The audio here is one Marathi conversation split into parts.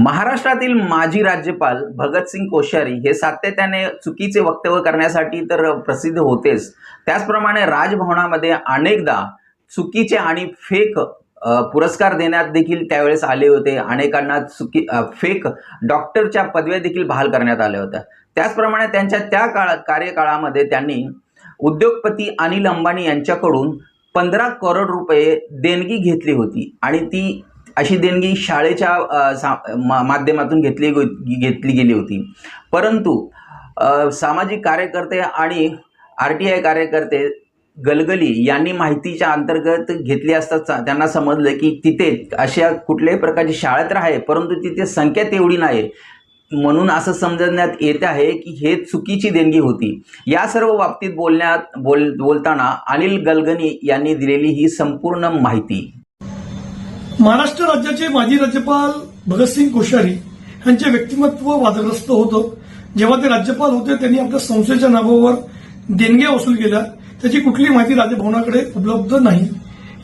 महाराष्ट्रातील माजी राज्यपाल भगतसिंग कोश्यारी हे सातत्याने चुकीचे वक्तव्य करण्यासाठी तर प्रसिद्ध होतेच. त्याचप्रमाणे राजभवनामध्ये अनेकदा चुकीचे आणि फेक पुरस्कार देण्यात देखील त्यावेळेस आले होते. अनेकांना चुकी फेक डॉक्टरच्या पदव्या देखील बहाल करण्यात आल्या होत्या. त्याचप्रमाणे त्यांच्या त्या काळ कार्यकाळामध्ये त्यांनी उद्योगपती अनिल अंबानी यांच्याकडून पंधरा करोड रुपये देणगी घेतली होती आणि ती अशी देणगी शाळेच्या सा मा माध्यमातून घेतली घेतली गेली होती. परंतु सामाजिक कार्यकर्ते आणि आर टी आय कार्यकर्ते गलगली यांनी माहितीच्या अंतर्गत घेतली असता त्यांना समजलं की तिथे अशा कुठल्याही प्रकारची शाळा तर आहे परंतु तिथे संख्या तेवढी नाही. म्हणून असं समजण्यात येत आहे की हे चुकीची देणगी होती. या सर्व बाबतीत बोलण्यात बोल बोलताना अनिल गलगनी यांनी दिलेली ही संपूर्ण माहिती. महाराष्ट्र राज्याचे माजी राज्यपाल भगतसिंग कोश्यारी यांचे व्यक्तिमत्व वादग्रस्त होतं. जेव्हा ते राज्यपाल होते त्यांनी आपल्या संस्थेच्या नावावर देणग्या वसूल केल्या. त्याची कुठली माहिती राजभवनाकडे उपलब्ध नाही.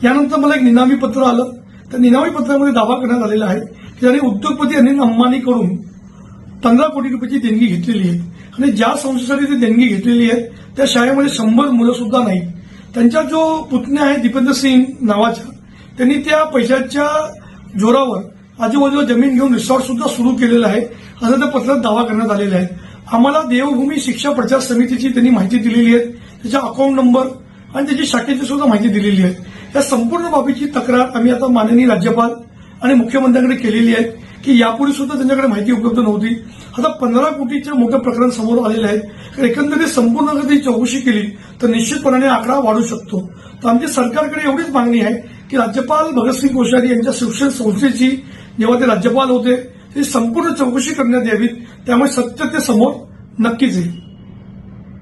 यानंतर मला एक निनामी पत्र आलं. त्या निनामी पत्रामध्ये दावा करण्यात आलेला आहे की त्याने उद्योगपती अनिल अंबानीकडून पंधरा कोटी रुपयाची देणगी घेतलेली आहे. आणि ज्या संस्थेसाठी ती देणगी घेतलेली आहे त्या शाळेमध्ये शंभर मुलं सुद्धा नाहीत. त्यांचा जो पुतण्या आहे दीपेंद्र सिंग नावाचा त्यांनी त्या पैशाच्या जोरावर आजूबाजूला जमीन घेऊन रिसॉर्ट सुद्धा सुरू केलेलं आहे. असं त्या पत्रात दावा करण्यात आलेला आहे आम्हाला देवभूमी शिक्षा प्रचार समितीची त्यांनी माहिती दिलेली आहे. त्याचा अकाउंट नंबर आणि त्याची शाखेची सुद्धा माहिती दिलेली आहे. या संपूर्ण बाबीची तक्रार आम्ही आता माननीय राज्यपाल आणि मुख्यमंत्र्यांकडे केलेली आहे की यापूर्वी सुद्धा त्यांच्याकडे माहिती उपलब्ध नव्हती. आता पंधरा कोटीच्या मोठं प्रकरण समोर आलेलं आहे एकंदरीत संपूर्ण जर ती चौकशी केली तर निश्चितपणाने आकडा वाढू शकतो. तर आमची सरकारकडे एवढीच मागणी आहे की राज्यपाल भगतसिंग कोश्यारी यांच्या शिक्षण संस्थेची जेव्हा ते राज्यपाल होते ती संपूर्ण चौकशी करण्यात यावी त्यामुळे सत्य ते समोर नक्कीच येईल.